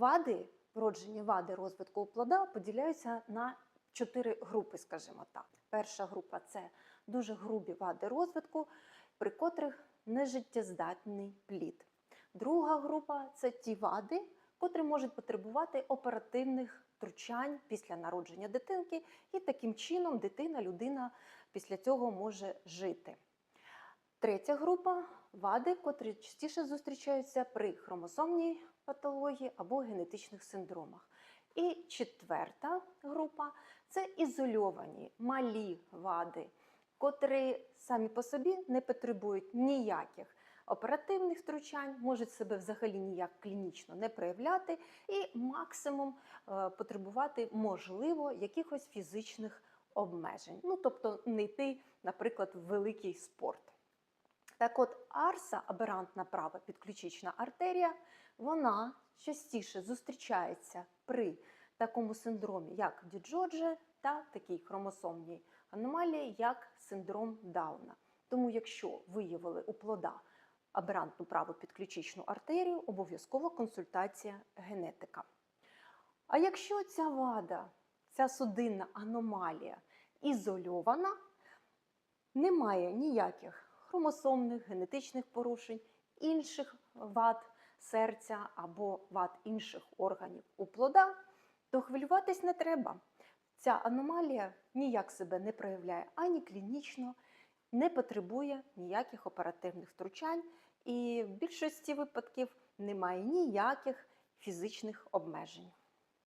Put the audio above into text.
Вади, вроджені вади розвитку плода поділяються на чотири групи, скажімо так. Перша група це дуже грубі вади розвитку, при котрих нежиттєздатний плід. Друга група це ті вади, котрі можуть потребувати оперативних втручань після народження дитинки, і таким чином дитина, людина після цього може жити. Третя група вади, котрі частіше зустрічаються при хромосомній патології або генетичних синдромах. І четверта група це ізольовані малі вади, котрі самі по собі не потребують ніяких оперативних втручань, можуть себе взагалі ніяк клінічно не проявляти, і максимум е, потребувати, можливо, якихось фізичних обмежень. Ну, тобто не йти, наприклад, в великий спорт. Так от арса, аберантна права підключична артерія, вона частіше зустрічається при такому синдромі, як діджодже, та такій хромосомній аномалії, як синдром Дауна. Тому, якщо виявили у плода аберантну праву підключичну артерію, обов'язково консультація генетика. А якщо ця вада, ця судинна аномалія ізольована, немає ніяких хромосомних, генетичних порушень, інших вад серця або вад інших органів у плода, то хвилюватись не треба. Ця аномалія ніяк себе не проявляє ані клінічно, не потребує ніяких оперативних втручань, і в більшості випадків немає ніяких фізичних обмежень.